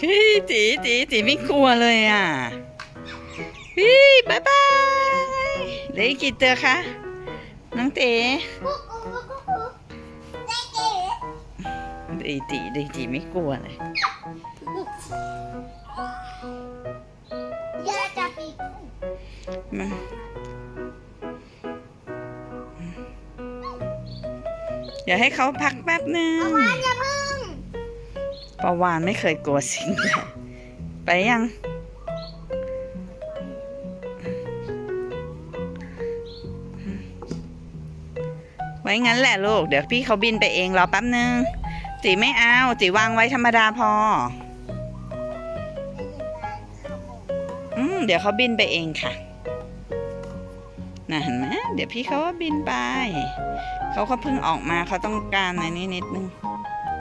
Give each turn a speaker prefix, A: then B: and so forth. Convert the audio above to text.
A: พี่ตีตีตีไม่กลัวเลยอะ พี่บายบายเหลืออีกกี่ตัวคะ น้องเต๋
B: กุ๊กกุ๊กกุ๊กกุ๊กได้เก๋
A: ดีตีดีตีไม่กลัวเลย
B: ย่าจะปี
A: มันอย่าให้เขาพักแป๊บนึง
B: วานอย่าพึ่ง
A: ประวานไม่เคยกลัวสิ่งใดไปยัง ไว้งั้นแหละลูก เดี๋ยวพี่เขาบินไปเองรอแป๊บนึงตีไม่เอาตีวางไว้ธรรมดาพอ อืม เดี๋ยวเขาบินไปเองค่ะนะเห็นไหมเดี๋ยวพี่เขาบินไป เขาก็เพิ่งออกมาเขาต้องการในนี้นิดนึง